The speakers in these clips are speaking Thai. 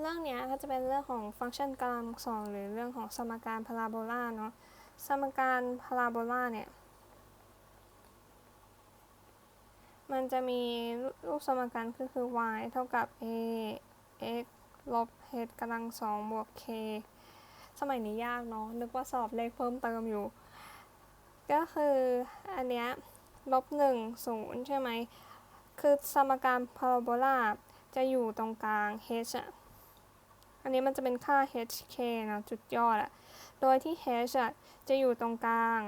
เรื่องเนี้ยก็จะเป็นเรื่องของฟังก์ชันกำลังสองหรือเรื่องของสมการพาราโบลาเนาะสมการพาราโบลาเนี่ยมันจะมีรูปสมการก็คือ y เท่ากับ a x ลบ h กำลังสองบวก k สมัยนี้ยากเนาะนึกว่าสอบเลขเพิ่มเติมอยู่ ก็คืออันเนี้ยลบหนึ่งศูนย์ใช่ไหม คือสมการพาราโบลาจะอยู่ตรงกลาง h อะ อันนี้มันจะเป็นค่า hk นะจุดยอดอะโดยที่ h อะจะอยู่ตรงกลาง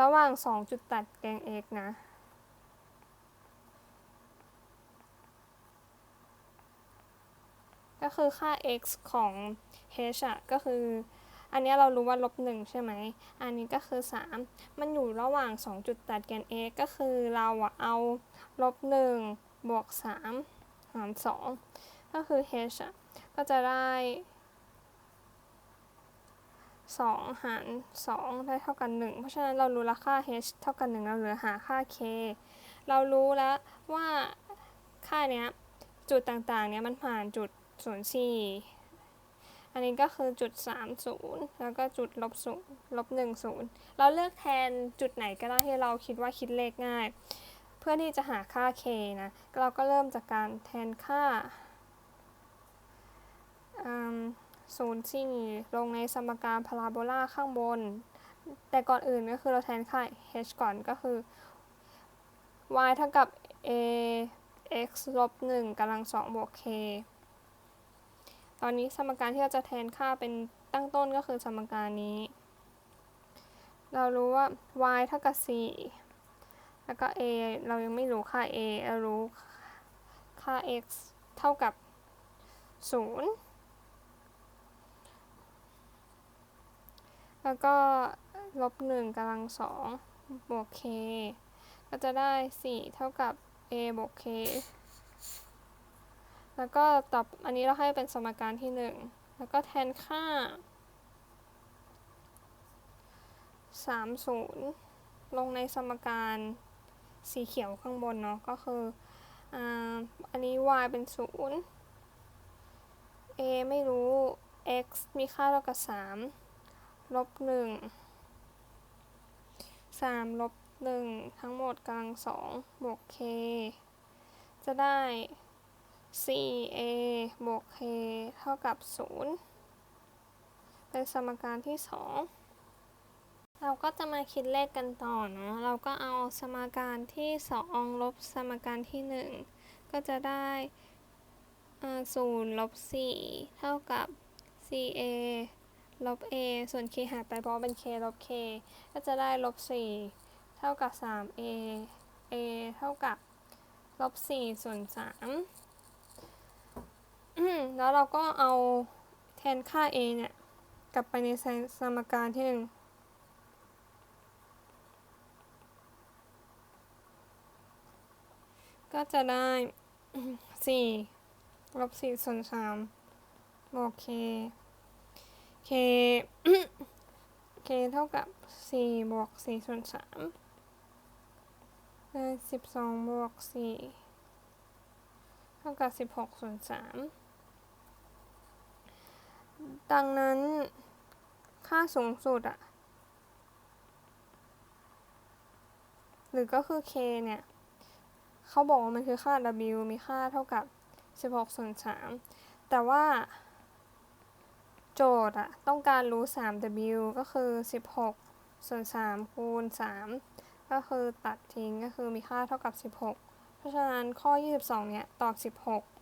ระหว่าง 2 จุดตัดแกง x นะ ก็คือค่า x ของ h อะก็คืออันนี้เรารู้ว่าลบ1ใช่ไหม อันนี้ก็คือ 3 มันอยู่ระหว่าง 2 จุดตัดแกน x ก็คือเราอะเอาลบ1 บวก 3 หาร 2 ก็คือ h อะก็จะได้ 2 หาร 2 ได้เท่ากัน 1 เพราะฉะนั้นเรารู้แล้วค่า h เท่ากัน 1 เราเหลือหาค่า k เรารู้แล้วว่าค่าเนี้ยจุดต่างๆเนี้ยมันผ่านจุด 04อันนี้ก็คือจุด 30 แล้วก็จุดลบ0ลบ10เราเลือกแทนจุดไหนก็ได้ที่เราคิดว่าคิดเลขง่าย พื่อที่จะหาค่า k นะ เราก็เริ่มจากการแทนค่าศูนย์สี่ลงในสมการพาราโบลาข้างบน แต่ก่อนอื่นก็คือเราแทนค่า h ก่อนก็คือ y เท่ากับ a x ลบ1กำลัง2บวก k ตอนนี้สมการที่เราจะแทนค่าเป็นตั้งต้นก็คือสมการนี้ เรารู้ว่า y เท่ากับ4 แล้วก็ a เรายังไม่รู้ค่า a เรารู้ค่า x เท่ากับ 0 แล้วก็ลบหนึ่งกำลังสองบวก k ก็จะได้ 4 เท่ากับ a บวก k แล้วก็ตอบอันนี้เราให้เป็นสมการที่ 1 แล้วก็แทนค่า 30 ลงในสมการ สีเขียวข้างบนเนาะก็คืออันนี้ y เป็น 0 a ไม่รู้ x มีค่าเท่ากับ 3 ลบหนึ่งสามลบหนึ่งทั้งหมดกำลังสองบวก k จะได้ 4a บวก k เท่ากับ 0 เป็นสมการที่ 2 เราก็จะมาคิดเลขกันต่อนะ เราก็เอาสมการที่2ลบสมการที่ 1 ก็จะได้ศูนย์ลบ4เท่ากับ 4a ลบ a ส่วน k หายไปเพราะเป็น k ลบ k ก็จะได้ลบ4เท่ากับ 3a a เท่ากับลบ4ส่วน3แล้วเราก็เอาแทนค่า a เนี่ย กลับไปในสมการที่1 ก็จะได้4ลบ4ส่วน3บวก k k k เคเท่ากับ4บวก4ส่วน3ได้12บสองบวก4เท่ากับ16ส่วน3ดังนั้นค่าสูงสุดอะหรือก็คือ k เนี่ย เขาบอกว่ามันคือค่า w มีค่าเท่ากับ 16ส่วน3แต่ว่า โจทย์อะต้องการรู้ 3w ก็คือ 16ส่วน3คูณ 3 ก็คือตัดทิ้งก็คือมีค่าเท่ากับ 16 เพราะฉะนั้นข้อ 22 เนี่ย ตอบ 16